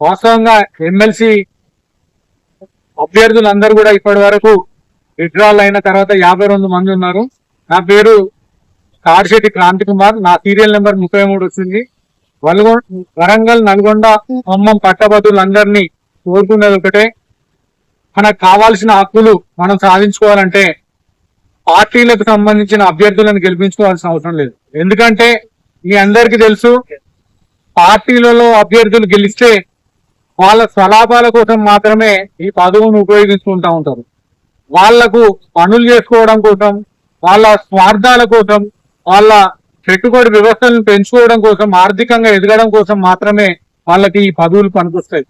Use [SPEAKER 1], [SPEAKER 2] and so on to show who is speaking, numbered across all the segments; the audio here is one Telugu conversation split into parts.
[SPEAKER 1] వాస్తవంగా ఎమ్మెల్సీ అభ్యర్థులందరూ కూడా ఇప్పటి వరకు విత్డ్రాల్ అయిన తర్వాత యాభై రెండు మంది ఉన్నారు. నా పేరు కాడిశెట్టి క్రాంతి కుమార్ నా సీరియల్ నెంబర్ ముప్పై మూడు వచ్చింది. వల్గొ వరంగల్ నల్గొండ ఖమ్మం పట్టభద్రులందరినీ కోరుకునేది ఒకటే. మనకు కావాల్సిన హక్కులు మనం సాధించుకోవాలంటే పార్టీలకు సంబంధించిన అభ్యర్థులను గెలిపించుకోవాల్సిన అవసరం లేదు. ఎందుకంటే మీ అందరికీ తెలుసు పార్టీలలో అభ్యర్థులు గెలిస్తే వాళ్ళ స్వలాభాల కోసం మాత్రమే ఈ పదవును ఉపయోగించుకుంటా ఉంటారు. వాళ్ళకు పనులు చేసుకోవడం కోసం వాళ్ళ స్వార్థాల కోసం వాళ్ళ పెట్టుబడి వ్యవస్థలను పెంచుకోవడం కోసం ఆర్థికంగా ఎదగడం కోసం మాత్రమే వాళ్ళకి ఈ పదవులు పనికొస్తాయి.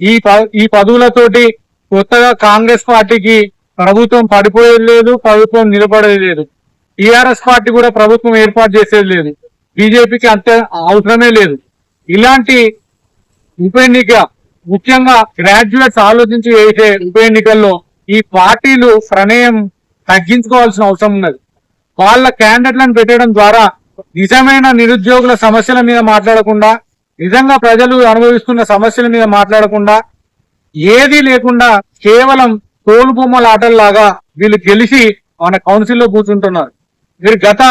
[SPEAKER 1] ఈ ప- ఈ పదవులతోటి కొత్తగా కాంగ్రెస్ పార్టీకి ప్రభుత్వం పడిపోయేది లేదు ప్రభుత్వం నిలబడేది లేదు. టిఆర్ఎస్ పార్టీ కూడా ప్రభుత్వం ఏర్పాటు చేసేది లేదు. బీజేపీకి అంత అవసరమే లేదు. ఇలాంటి ఉప ఎన్నిక ముఖ్యంగా గ్రాడ్యుయేట్స్ ఆలోచించి వేసే ఉప ఎన్నికల్లో ఈ పార్టీలు ప్రణయం తగ్గించుకోవాల్సిన అవసరం ఉన్నది. వాళ్ళ క్యాండిడేట్లను పెట్టడం ద్వారా నిజమైన నిరుద్యోగుల సమస్యల మీద మాట్లాడకుండా నిజంగా ప్రజలు అనుభవిస్తున్న సమస్యల మీద మాట్లాడకుండా ఏది లేకుండా కేవలం తోలు బొమ్మల ఆటల్లాగా వీళ్ళు గెలిచి మన కౌన్సిల్లో కూర్చుంటున్నారు. మీరు గత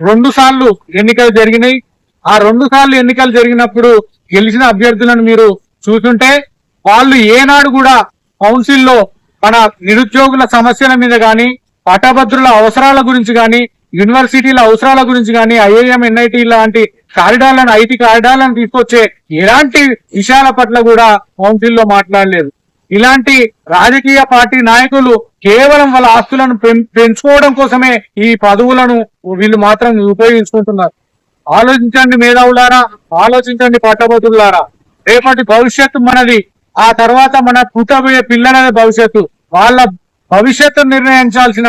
[SPEAKER 1] రెండు సార్లు ఎన్నికలు జరిగినాయి. ఆ రెండు సార్లు ఎన్నికలు జరిగినప్పుడు గెలిచిన అభ్యర్థులను మీరు చూస్తుంటే వాళ్ళు ఏనాడు కూడా కౌన్సిల్లో మన నిరుద్యోగుల సమస్యల మీద గాని పట్టభద్రుల అవసరాల గురించి గాని యూనివర్సిటీల అవసరాల గురించి గాని ఐఐఎం ఎన్ఐటి లాంటి కారిడార్లను ఐటీ కారిడార్లను తీసుకొచ్చే ఎలాంటి విషయాల పట్ల కూడా కౌన్సిల్లో మాట్లాడలేదు. ఇలాంటి రాజకీయ పార్టీ నాయకులు కేవలం వాళ్ళ ఆస్తులను పెం- పెంచుకోవడం కోసమే ఈ పదవులను వీళ్ళు మాత్రం ఉపయోగించుకుంటున్నారు. ఆలోచించండి మేధావులారా ఆలోచించండి పట్టభద్రులారా రేపటి భవిష్యత్తు మనది. ఆ తర్వాత మన పుట్టబోయే పిల్లల భవిష్యత్తు. వాళ్ళ భవిష్యత్తు నిర్ణయించాల్సిన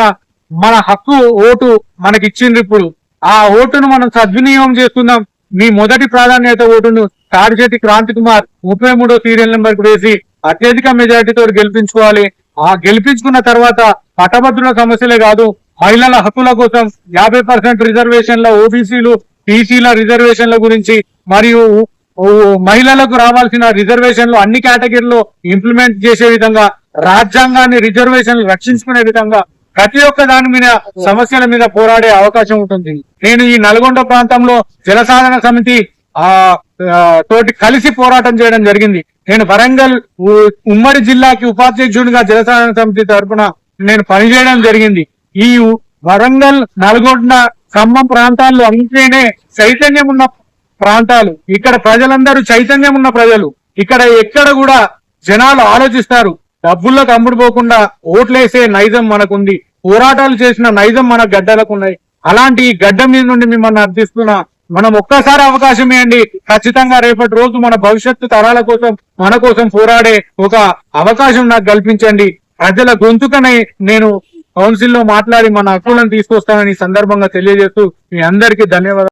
[SPEAKER 1] మన హక్కు ఓటు మనకి ఇచ్చింది ఇప్పుడు. ఆ ఓటును మనం సద్వినియోగం చేస్తున్నాం. మీ మొదటి ప్రాధాన్యత ఓటును తాడిచేటి క్రాంతి కుమార్ ముప్పై మూడో సీరియల్ నెంబర్ వేసి అత్యధిక మెజారిటీతో గెలిపించుకోవాలి. ఆ గెలిపించుకున్న తర్వాత పట్టభద్రుల సమస్యలే కాదు మహిళల హక్కుల కోసం యాభై పర్సెంట్ రిజర్వేషన్ల ఓబీసీలు టీసీల రిజర్వేషన్ల గురించి మరియు మహిళలకు రావాల్సిన రిజర్వేషన్లు అన్ని కేటగిరీలో ఇంప్లిమెంట్ చేసే విధంగా రాజ్యాంగాన్ని రిజర్వేషన్లు రక్షించుకునే విధంగా ప్రతి ఒక్క దాని మీద సమస్యల మీద పోరాడే అవకాశం ఉంటుంది. నేను ఈ నల్గొండ ప్రాంతంలో జలసాధన సమితి ఆ తోటి కలిసి పోరాటం చేయడం జరిగింది. నేను వరంగల్ ఉ- ఉమ్మడి జిల్లాకి ఉపాధ్యక్షుడిగా జలసాధన సమితి తరపున నేను పనిచేయడం జరిగింది. ఈ వరంగల్ నల్గొండ ఖమ్మం ప్రాంతాల్లో అంటేనే చైతన్యం ఉన్న ప్రాంతాలు. ఇక్కడ ప్రజలందరూ చైతన్యం ఉన్న ప్రజలు. ఇక్కడ ఎక్కడ కూడా జనాలు ఆలోచిస్తారు. డబ్బుల్లోకి అమ్ముడుపోకుండా ఓట్లేసే నైజం మనకుంది. పోరాటాలు చేసిన నైజం మన గడ్డలకు ఉన్నాయి అలాంటి ఈ గడ్డ మీద నుండి మిమ్మల్ని అర్థిస్తున్నా. మనం ఒక్కసారి అవకాశం ఇవ్వండి. ఖచ్చితంగా రేపటి రోజు మన భవిష్యత్తు తరాల కోసం మన కోసం పోరాడే ఒక అవకాశం నాకు కల్పించండి. ప్రజల గొంతుకనే నేను కౌన్సిల్లో మాట్లాడి మన హక్కులను తీసుకొస్తానని సందర్భంగా తెలియజేస్తూ మీ అందరికీ ధన్యవాదాలు.